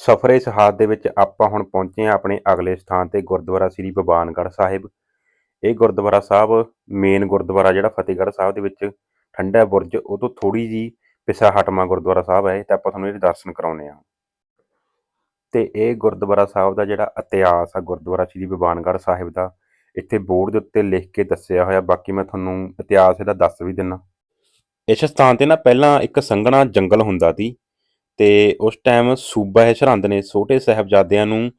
ਸਫ਼ਰੇ ਸਿਹਾਤ ਦੇ ਵਿੱਚ ਆਪਾਂ ਹੁਣ ਪਹੁੰਚੇ ਹਾਂ ਆਪਣੇ ਅਗਲੇ ਸਥਾਨ ਤੇ, ਗੁਰਦੁਆਰਾ ਸ੍ਰੀ ਬਬਾਨਗੜ੍ਹ ਸਾਹਿਬ। ਇਹ ਗੁਰਦੁਆਰਾ ਸਾਹਿਬ ਮੇਨ ਗੁਰਦੁਆਰਾ ਜਿਹੜਾ ਫਤਿਹਗੜ੍ਹ ਸਾਹਿਬ ਦੇ ਵਿੱਚ ਠੰਡਾ ਬੁਰਜ, ਉਹ ਤੋਂ ਥੋੜੀ ਜੀ ਪਿਛਾ ਹਟਵਾਂ ਗੁਰਦੁਆਰਾ ਸਾਹਿਬ ਹੈ ਤੇ ਆਪਾਂ ਤੁਹਾਨੂੰ ਇਹਦੇ ਦਰਸ਼ਨ ਕਰਾਉਨੇ ਆ ਤੇ ਇਹ ਗੁਰਦੁਆਰਾ ਸਾਹਿਬ ਦਾ ਜਿਹੜਾ ਇਤਿਹਾਸ ਆ, ਗੁਰਦੁਆਰਾ ਸ੍ਰੀ ਬਬਾਨਗੜ੍ਹ ਸਾਹਿਬ ਦਾ, ਇੱਥੇ ਬੋਰਡ ਦੇ ਉੱਤੇ ਲਿਖ ਕੇ ਦੱਸਿਆ ਹੋਇਆ, ਬਾਕੀ ਮੈਂ ਤੁਹਾਨੂੰ ਇਤਿਹਾਸ ਇਹਦਾ ਦੱਸ ਵੀ ਦਿੰਨਾ। ਇਸ ਸਥਾਨ ਤੇ ਨਾ ਪਹਿਲਾਂ ਇੱਕ ਸੰਘਣਾ ਜੰਗਲ ਹੁੰਦਾ ਸੀ ਤੇ ਉਸ ਟਾਈਮ ਸੂਬਾ ਹੈ ਸਰਹੰਦ ਨੇ ਛੋਟੇ ਸਾਹਿਬਜ਼ਾਦਿਆਂ ਨੂੰ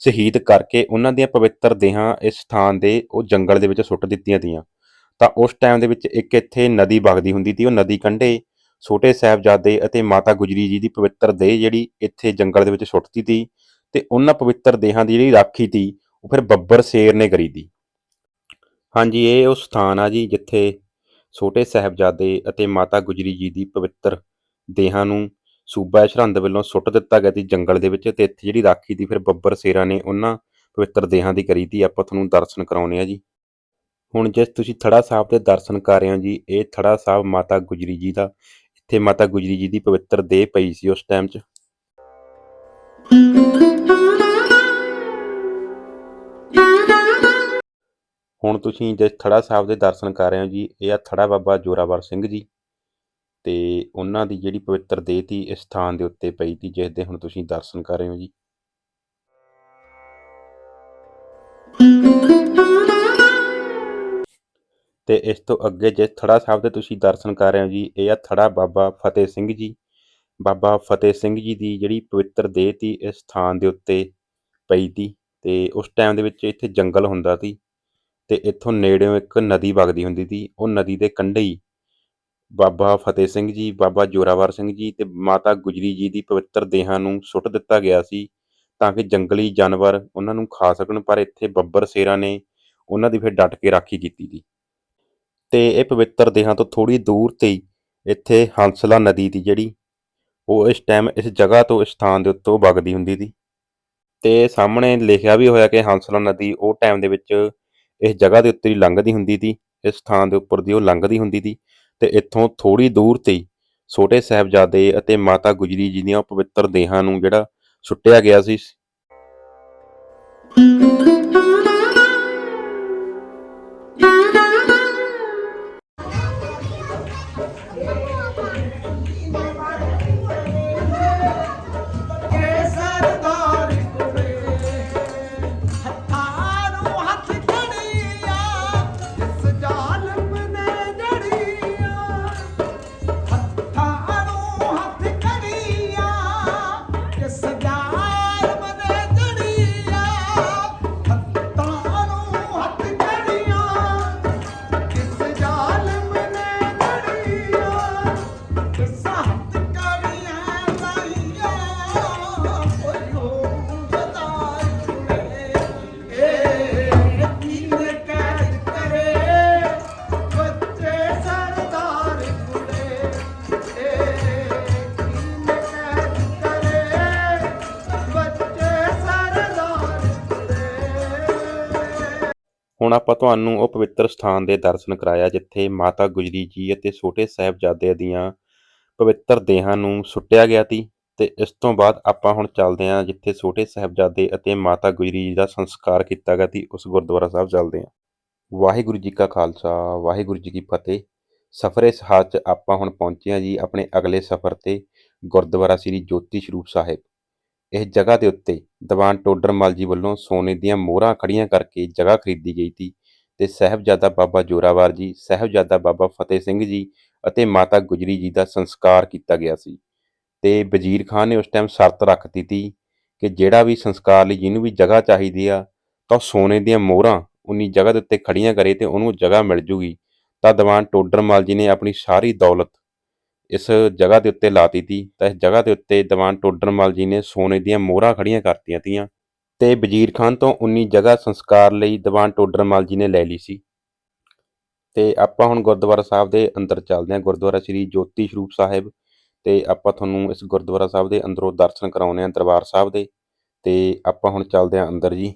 ਸ਼ਹੀਦ ਕਰਕੇ ਉਹਨਾਂ ਦੀਆਂ ਪਵਿੱਤਰ ਦੇਹਾਂ ਇਸ ਸਥਾਨ ਦੇ ਉਹ ਜੰਗਲ ਦੇ ਵਿੱਚ ਸੁੱਟ ਦਿੱਤੀਆਂ ਤੀਆਂ। ਤਾਂ ਉਸ ਟਾਈਮ ਦੇ ਵਿੱਚ ਇੱਕ ਇੱਥੇ ਨਦੀ ਵਗਦੀ ਹੁੰਦੀ ਸੀ, ਉਹ ਨਦੀ ਕੰਢੇ ਛੋਟੇ ਸਾਹਿਬਜ਼ਾਦੇ ਅਤੇ ਮਾਤਾ ਗੁਜਰੀ ਜੀ ਦੀ ਪਵਿੱਤਰ ਦੇਹ ਜਿਹੜੀ ਇੱਥੇ ਜੰਗਲ ਦੇ ਵਿੱਚ ਸੁੱਟਤੀ ਤੀ ਤੇ ਉਹਨਾਂ ਪਵਿੱਤਰ ਦੇਹਾਂ ਦੀ ਜਿਹੜੀ ਰਾਖੀ ਤੀ, ਉਹ ਫਿਰ ਬੱਬਰ ਸ਼ੇਰ ਨੇ ਕਰੀ ਦੀ ਹਾਂਜੀ, ਇਹ ਉਹ ਸਥਾਨ ਆ ਜੀ ਜਿੱਥੇ ਛੋਟੇ ਸਾਹਿਬਜ਼ਾਦੇ ਅਤੇ ਮਾਤਾ ਗੁਜਰੀ ਜੀ ਦੀ ਪਵਿੱਤਰ ਦੇਹਾਂ ਨੂੰ ਸੂਬਾ ਸਰਹੰਦ ਵੱਲੋਂ ਸੁੱਟ ਦਿੱਤਾ ਗਿਆ ਸੀ ਜੰਗਲ ਦੇ ਵਿੱਚ ਤੇ ਇੱਥੇ ਜਿਹੜੀ ਰਾਖੀ ਦੀ ਫਿਰ ਬੱਬਰ ਸ਼ੇਰਾਂ ਨੇ ਉਹਨਾਂ ਪਵਿੱਤਰ ਦੇਹਾਂ ਦੀ ਕਰੀ ਤੀ, ਆਪਾਂ ਤੁਹਾਨੂੰ ਦਰਸ਼ਨ ਕਰਾਉਣੇ ਆ ਜੀ। ਹੁਣ ਜੇ ਤੁਸੀਂ ਥੜਾ ਸਾਹਿਬ ਦੇ ਦਰਸ਼ਨ ਕਰ ਰਹੇ ਹੋ ਜੀ, ਇਹ ਥੜਾ ਸਾਹਿਬ ਮਾਤਾ ਗੁਜਰੀ ਜੀ ਦਾ, ਇੱਥੇ ਮਾਤਾ ਗੁਜਰੀ ਜੀ ਦੀ ਪਵਿੱਤਰ ਦੇਹ ਪਈ ਸੀ ਉਸ ਟਾਈਮ 'ਚ। ਹੁਣ ਤੁਸੀਂ ਜੇ ਥੜਾ ਸਾਹਿਬ ਦੇ ਦਰਸ਼ਨ ਕਰ ਰਹੇ ਹੋ ਜੀ, ਇਹ ਆ ਥੜਾ ਬਾਬਾ ਜੋਰਾਵਰ ਸਿੰਘ ਜੀ। ਅਤੇ ਉਹਨਾਂ ਦੀ ਜਿਹੜੀ ਪਵਿੱਤਰ ਦੇਹ ਤੀ ਇਸ ਸਥਾਨ ਦੇ ਉੱਤੇ ਪਈ ਤੀ ਜਿਸ ਦੇ ਹੁਣ ਤੁਸੀਂ ਦਰਸ਼ਨ ਕਰ ਰਹੇ ਹੋ ਜੀ। ਤੇ ਇਸ ਤੋਂ ਅੱਗੇ ਜਿਸ ਥੜਾ ਸਾਹਿਬ ਦੇ ਤੁਸੀਂ ਦਰਸ਼ਨ ਕਰ ਰਹੇ ਹੋ ਜੀ, ਇਹ ਆ ਥੜਾ ਬਾਬਾ ਫਤਿਹ ਸਿੰਘ ਜੀ। ਬਾਬਾ ਫਤਿਹ ਸਿੰਘ ਜੀ ਦੀ ਜਿਹੜੀ ਪਵਿੱਤਰ ਦੇਹ ਤੀ ਇਸ ਸਥਾਨ ਦੇ ਉੱਤੇ ਪਈ ਤੀ ਤੇ ਉਸ ਟਾਈਮ ਦੇ ਵਿੱਚ ਇੱਥੇ ਜੰਗਲ ਹੁੰਦਾ ਸੀ ਤੇ ਇੱਥੋਂ ਨੇੜਿਓਂ ਇੱਕ ਨਦੀ ਵਗਦੀ ਹੁੰਦੀ ਸੀ ਉਹ ਨਦੀ ਦੇ ਕੰਢੇ ਹੀ ਬਾਬਾ ਫਤਿਹ ਸਿੰਘ ਜੀ, ਬਾਬਾ ਜੋਰਾਵਰ ਸਿੰਘ ਜੀ ਤੇ ਮਾਤਾ ਗੁਜਰੀ ਜੀ ਦੀ ਪਵਿੱਤਰ ਦੇਹਾਂ ਨੂੰ ਸੁੱਟ ਦਿੱਤਾ ਗਿਆ ਸੀ ਤਾਂ ਕਿ ਜੰਗਲੀ ਜਾਨਵਰ ਉਹਨਾਂ ਨੂੰ ਖਾ ਸਕਣ, ਪਰ ਇੱਥੇ ਬੱਬਰ ਸ਼ੇਰਾਂ ਨੇ ਉਹਨਾਂ ਦੀ ਫਿਰ ਡਟ ਕੇ ਰਾਖੀ ਕੀਤੀ ਸੀ। ਤੇ ਇਹ ਪਵਿੱਤਰ ਦੇਹਾਂ ਤੋਂ ਥੋੜੀ ਦੂਰ ਤੇ ਹੀ ਇੱਥੇ ਹੰਸਲਾ ਨਦੀ ਦੀ ਜਿਹੜੀ, ਉਹ ਇਸ ਟਾਈਮ ਇਸ ਜਗ੍ਹਾ ਤੋਂ, ਇਸ ਸਥਾਨ ਦੇ ਉੱਤੋਂ ਵਗਦੀ ਹੁੰਦੀ ਸੀ। ਤੇ ਸਾਹਮਣੇ ਲਿਖਿਆ ਵੀ ਹੋਇਆ ਕਿ ਹੰਸਲਾ ਨਦੀ ਉਹ ਟਾਈਮ ਦੇ ਵਿੱਚ ਇਸ ਜਗ੍ਹਾ ਦੇ ਉੱਤੇ ਹੀ ਲੰਘਦੀ ਹੁੰਦੀ ਸੀ, ਇਸ ਸਥਾਨ ਦੇ ਉੱਪਰ ਦੀ ਉਹ ਲੰਘਦੀ ਹੁੰਦੀ ਸੀ। ਤੇ ਇੱਥੋਂ ਥੋੜੀ ਦੂਰ ਤੇ ਛੋਟੇ ਸਾਹਿਬਜ਼ਾਦੇ ਅਤੇ ਮਾਤਾ ਗੁਜਰੀ ਜੀ ਦੀਆਂ ਪਵਿੱਤਰ ਦੇਹਾਂ ਨੂੰ ਜਿਹੜਾ ਸੁੱਟਿਆ ਗਿਆ ਸੀ। ਹੁਣ ਆਪਾਂ ਤੁਹਾਨੂੰ ਉਹ ਪਵਿੱਤਰ ਸਥਾਨ ਦੇ ਦਰਸ਼ਨ ਕਰਾਇਆ, ਜਿੱਥੇ ਮਾਤਾ ਗੁਜਰੀ ਜੀ ਅਤੇ ਛੋਟੇ ਸਾਹਿਬਜ਼ਾਦਿਆਂ ਦੀਆਂ ਪਵਿੱਤਰ ਦੇਹਾਂ ਨੂੰ ਸੁੱਟਿਆ ਗਿਆ ਸੀ। ਤੇ ਇਸ ਤੋਂ ਬਾਅਦ ਆਪਾਂ ਹੁਣ ਚੱਲਦੇ ਹਾਂ, ਜਿੱਥੇ ਛੋਟੇ ਸਾਹਿਬਜ਼ਾਦੇ ਅਤੇ ਮਾਤਾ ਗੁਜਰੀ ਜੀ ਦਾ ਸੰਸਕਾਰ ਕੀਤਾ ਗਿਆ ਸੀ, ਉਸ ਗੁਰਦੁਆਰਾ ਸਾਹਿਬ ਚੱਲਦੇ ਹਾਂ। ਵਾਹਿਗੁਰੂ ਜੀ ਕਾ ਖਾਲਸਾ, ਵਾਹਿਗੁਰੂ ਜੀ ਕੀ ਫਤਿਹ। ਸਫ਼ਰੇ ਸਹਾਤ 'ਚ ਆਪਾਂ ਹੁਣ ਪਹੁੰਚੇ ਹਾਂ ਜੀ, ਆਪਣੇ ਅਗਲੇ ਸਫ਼ਰ ਤੇ ਗੁਰਦੁਆਰਾ ਸ੍ਰੀ ਜੋਤੀ ਸਰੂਪ ਸਾਹਿਬ। ਇਸ ਜਗ੍ਹਾ ਦੇ ਉੱਤੇ ਦੀਵਾਨ ਟੋਡਰਮਲ ਜੀ ਵੱਲੋਂ ਸੋਨੇ ਦੀਆਂ ਮੋਹਰਾਂ ਖੜੀਆਂ ਕਰਕੇ ਜਗ੍ਹਾ ਖਰੀਦੀ ਗਈ ਸੀ ਤੇ ਸਾਹਿਬਜ਼ਾਦਾ ਬਾਬਾ ਜੋਰਾਵਰ ਜੀ, ਸਾਹਿਬਜ਼ਾਦਾ ਬਾਬਾ ਫਤਿਹ ਸਿੰਘ ਜੀ ਅਤੇ ਮਾਤਾ ਗੁਜਰੀ ਜੀ ਦਾ ਸੰਸਕਾਰ ਕੀਤਾ ਗਿਆ ਸੀ। ਤੇ ਵਜ਼ੀਰ ਖਾਨ ਨੇ ਉਸ ਟਾਈਮ ਸ਼ਰਤ ਰੱਖਤੀ ਤੀ ਕਿ ਜਿਹੜਾ ਵੀ ਸੰਸਕਾਰ ਲਈ ਜਿਹਨੂੰ ਵੀ ਜਗ੍ਹਾ ਚਾਹੀਦੀ ਆ, ਤਾਂ ਉਹ ਸੋਨੇ ਦੀਆਂ ਮੋਹਰਾਂ ਉਨੀ ਜਗ੍ਹਾ ਦੇ ਉੱਤੇ ਖੜੀਆਂ ਕਰੇ ਤੇ ਉਹਨੂੰ ਜਗ੍ਹਾ ਮਿਲ ਜੂਗੀ। ਤਾਂ ਦੀਵਾਨ ਟੋਡਰਮਲ ਜੀ ਨੇ ਆਪਣੀ ਸਾਰੀ ਦੌਲਤ ਇਸ ਜਗ੍ਹਾ ਦੇ ਉੱਤੇ ਲਾਤੀ ਤੀ, ਤਾਂ ਇਸ ਜਗ੍ਹਾ ਦੇ ਉੱਤੇ ਦੀਵਾਨ ਟੋਡਰਮਲ ਜੀ ਨੇ ਸੋਨੇ ਦੀਆਂ ਮੋਹਰਾਂ ਖੜੀਆਂ ਕਰਤੀਆਂ ਤੀਆਂ ਤੇ ਵਜ਼ੀਰ ਖਾਨ ਤੋਂ ਉਨੀ ਜਗ੍ਹਾ ਸੰਸਕਾਰ ਲਈ ਦੀਵਾਨ ਟੋਡਰਮਲ ਜੀ ਨੇ ਲੈ ਲਈ ਸੀ। ਤੇ ਆਪਾਂ ਹੁਣ ਗੁਰਦੁਆਰਾ ਸਾਹਿਬ ਦੇ ਅੰਦਰ ਚੱਲਦੇ ਹਾਂ। ਗੁਰਦੁਆਰਾ ਸ੍ਰੀ ਜੋਤੀ ਸਰੂਪ ਸਾਹਿਬ ਤੇ ਆਪਾਂ ਤੁਹਾਨੂੰ ਇਸ ਗੁਰਦੁਆਰਾ ਸਾਹਿਬ ਦੇ ਅੰਦਰੋਂ ਦਰਸ਼ਨ ਕਰਾਉਣੇ ਆ ਦਰਬਾਰ ਸਾਹਿਬ ਦੇ ਤੇ ਆਪਾਂ ਹੁਣ ਚੱਲਦੇ ਹਾਂ ਅੰਦਰ ਜੀ।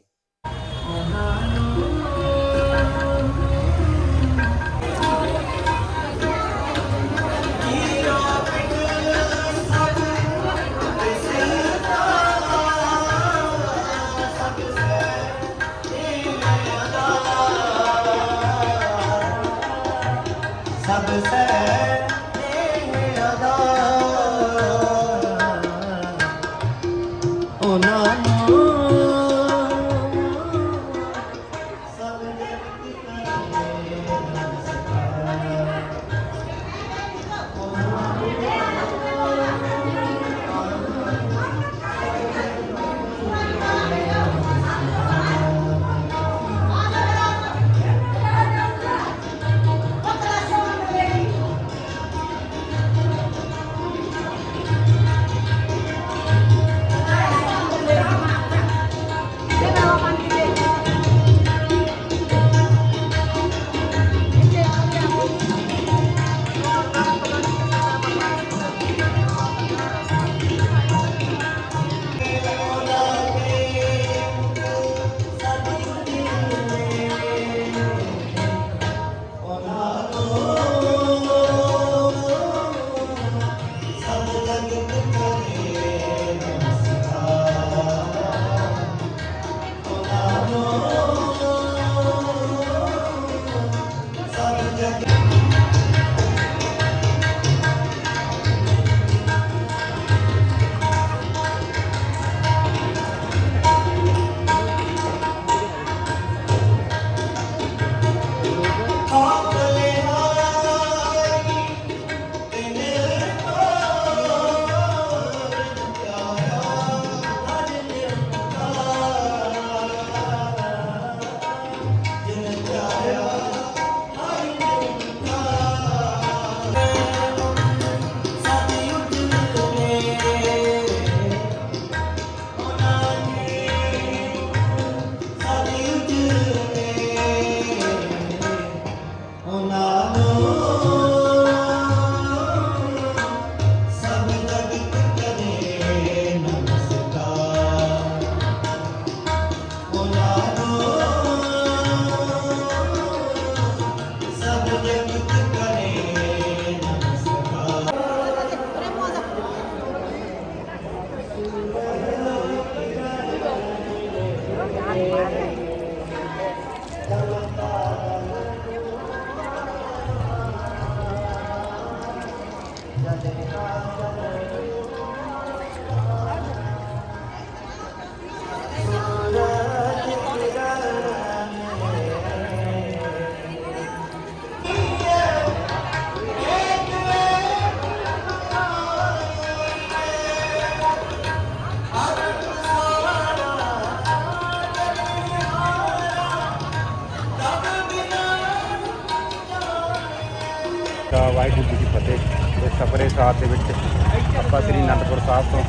ਵਾਹਿਗੁਰੂ ਜੀ ਦੀ ਫਤਿਹ। ਤੇ ਸਫਰੇ ਸਾਥ ਦੇ ਵਿੱਚ ਆਪਾਂ ਸ੍ਰੀ ਅਨੰਦਪੁਰ ਸਾਹਿਬ ਤੋਂ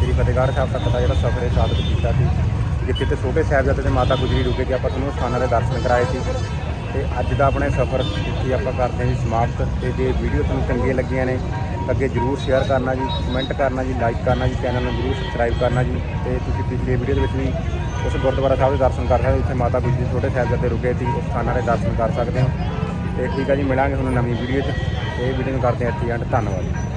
ਸ੍ਰੀ ਫਤਿਹਗੜ੍ਹ ਸਾਹਿਬ ਤੱਕ ਦਾ ਜਿਹੜਾ ਸਫਰੇ ਸਾਥ ਕੀਤਾ ਸੀ, ਜਿੱਥੇ ਤੇ ਛੋਟੇ ਸਾਹਿਬਜ਼ਾਦੇ ਤੇ ਮਾਤਾ ਗੁਜਰੀ ਰੁਕੇ ਕੇ ਆਪਾਂ ਤੁਹਾਨੂੰ ਸਥਾਨਾਂ ਦੇ ਦਰਸ਼ਨ ਕਰਾਏ ਸੀ। ਤੇ ਅੱਜ ਦਾ ਆਪਣੇ ਸਫ਼ਰ ਇੱਥੇ ਆਪਾਂ ਕਰਦੇ ਹਾਂ ਜੀ ਸਮਾਪਤ। ਤੇ ਜੇ ਵੀਡੀਓ ਤੁਹਾਨੂੰ ਚੰਗੀਆਂ ਲੱਗੀਆਂ ਨੇ ਅੱਗੇ ਜਰੂਰ ਸ਼ੇਅਰ ਕਰਨਾ ਜੀ ਕਮੈਂਟ ਕਰਨਾ ਜੀ ਲਾਈਕ ਕਰਨਾ ਜੀ ਚੈਨਲ ਨੂੰ ਜਰੂਰ ਸਬਸਕ੍ਰਾਈਬ ਕਰਨਾ ਜੀ। ਤੇ ਤੁਸੀਂ ਪਿਛਲੀ ਵੀਡੀਓ ਦੇ ਵਿੱਚ ਵੀ ਉਸ ਗੁਰਦੁਆਰਾ ਸਾਹਿਬ ਦੇ ਦਰਸ਼ਨ ਕਰ ਸਕਦੇ ਹੋ, ਜਿੱਥੇ ਮਾਤਾ ਗੁਜਰੀ ਛੋਟੇ ਸਾਹਿਬਜ਼ਾਦੇ ਰੁਕੇ ਸੀ ਉਸ ਸਥਾਨਾਂ ਦੇ ਦਰਸ਼ਨ ਕਰ ਸਕਦੇ ਹੋ। ਤੇ ਠੀਕ ਹੈ ਜੀ, ਮਿਲਾਂਗੇ ਤੁਹਾਨੂੰ ਨਵੀਂ ਵੀਡੀਓ 'ਚ। ਇਹ ਵੀਡੀਓ ਨੂੰ ਕਰਦੇ ਹਾਂ ਇੱਥੇ ਐਂਡ ਧੰਨਵਾਦ।